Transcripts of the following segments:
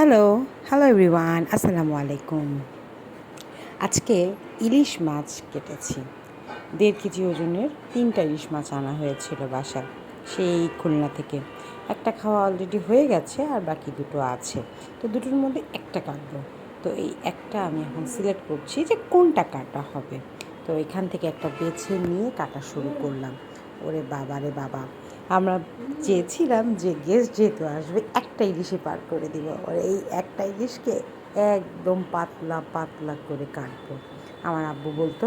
Hello hello everyone আসসালামু আলাইকুম আজকে ইলিশ মাছ কেটেছি। দেড় কেজি ওজনের তিনটা ইলিশ মাছ আনা হয়েছিল বাসায়, সেই খুলনা থেকে। একটা খাওয়া অলরেডি হয়ে গেছে আর বাকি দুটো আছে। তো দুটোর মধ্যে একটা কাটবো। তো এই একটা আমি এখন সিলেক্ট করছি যে কোনটা কাটা হবে। তো এখান থেকে একটা বেছে নিয়ে কাটা শুরু করলাম। ওরে বাবা রে বাবা। আমরা চেয়েছিলাম যে গেস্ট যেহেতু আসবে, একটা ইলিশে পার করে দিব। আর এই একটা ইলিশকে একদম পাতলা পাতলা করে কাটবো। আমার আব্বু বলতো,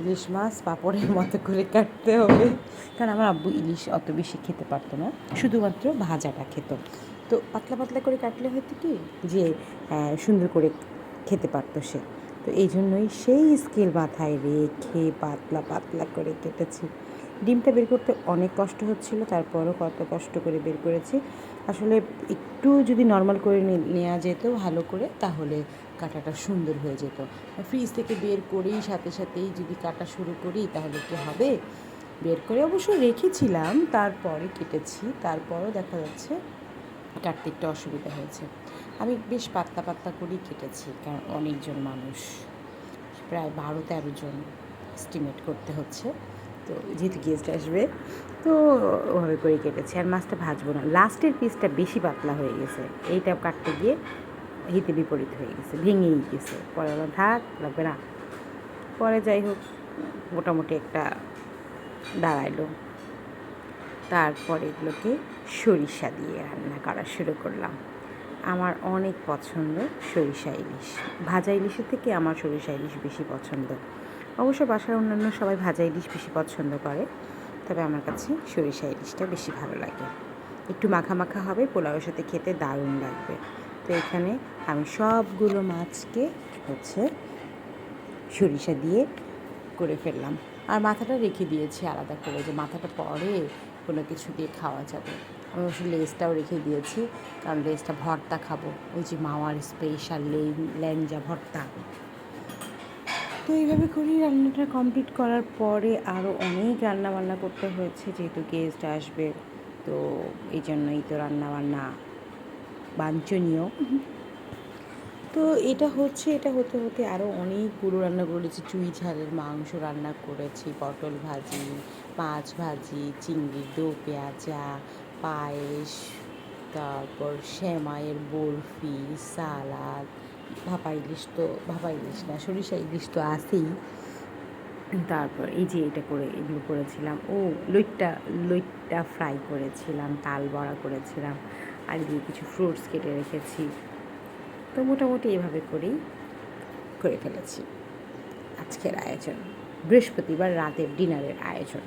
ইলিশ মাছ পাঁপড়ের মতো করে কাটতে হবে। কারণ আমার আব্বু ইলিশ অত বেশি খেতে পারতো না, শুধুমাত্র ভাজাটা খেত। তো পাতলা পাতলা করে কাটলে হয়তো কি, যে সুন্দর করে খেতে পারতো সে। তো এই জন্যই সেই স্কেল মাথায় রেখে পাতলা পাতলা করে কেটেছি। ডিমটা বের করতে অনেক কষ্ট হচ্ছিল, তারপরও কত কষ্ট করে বের করেছি। আসলে একটু যদি নর্মাল করে নেওয়া যেত ভালো করে, তাহলে কাটাটা সুন্দর হয়ে যেত। ফ্রিজ থেকে বের করেই সাথে সাথেই যদি কাটা শুরু করি, তাহলে কি হবে? বের করে অবশ্য রেখেছিলাম, তারপরে কেটেছি, তারপরও দেখা যাচ্ছে কাটতে একটু অসুবিধা হয়েছে। আমি বেশ পাত্তা পাত্তা করেই কেটেছি, কারণ অনেকজন মানুষ, প্রায় বারো তেরো জন এস্টিমেট করতে হচ্ছে। তো যেহেতু গেস্ট আসবে, তো ওভাবে করে কেটেছি আর মাছটা ভাজবো না। লাস্টের পিসটা বেশি পাতলা হয়ে গেছে। এইটা কাটতে গিয়ে হিতে বিপরীত হয়ে গেছে, ভেঙেই গেছে। পরে বললাম থাক লাগবে না। পরে যাই হোক, মোটামুটি একটা দাঁড়াইলো। তারপর এগুলোকে সরিষা দিয়ে রান্না করা শুরু করলাম। আমার অনেক পছন্দ সরিষা ইলিশ। ভাজা ইলিশের থেকে আমার সরিষা ইলিশ বেশি পছন্দ। অবশ্য বাসার অন্যান্য সবাই ভাজা ইলিশ বেশি পছন্দ করে, তবে আমার কাছে সরিষা ইলিশটা বেশি ভালো লাগে। একটু মাখা মাখা হবে, পোলাওয়ের সাথে খেতে দারুণ লাগবে। তো এখানে আমি সবগুলো মাছকে হচ্ছে সরিষা দিয়ে করে ফেললাম। আর মাথাটা রেখে দিয়েছি আলাদা করে যে মাথাটা পরে কোনো কিছু দিয়ে খাওয়া যাবে। আমি অবশ্য লেজটাও রেখে দিয়েছি, কারণ লেজটা ভর্তা খাব। ওই যে মাওয়ার স্পেশাল ল্যাঞ্জা ভর্তা। তো এইভাবে করেই রান্নাটা কমপ্লিট করার পরে আরও অনেক রান্না বান্না করতে হয়েছে, যেহেতু গেস্ট আসবে। তো এই জন্যই তো রান্না বান্না বাঞ্ছনীয়। তো এটা হচ্ছে, এটা হতে হতে আরও অনেক অনেকগুলো রান্না করেছি চুই ঝালের মাংস রান্না করেছি, পটল ভাজি, মাছ ভাজি চিংড়ির দো পেঁয়াজা, পায়েস, তারপর শ্যামাইয়ের বরফি, সালাদ ভাপা ইলিশ তো, ভাপা ইলিশ না, সরিষা ইলিশ তো আছেই। তারপর এই যে এটা করে, এগুলো করেছিলাম। ও, লইট্টা লইট্টা ফ্রাই করেছিলাম, তাল বড়া করেছিলাম, আর দিয়ে কিছু ফ্রুটস কেটে রেখেছি। তো মোটামুটি এভাবে করেই করে ফেলেছি। আজকের আয়োজন, বৃহস্পতিবার রাতের ডিনারের আয়োজন।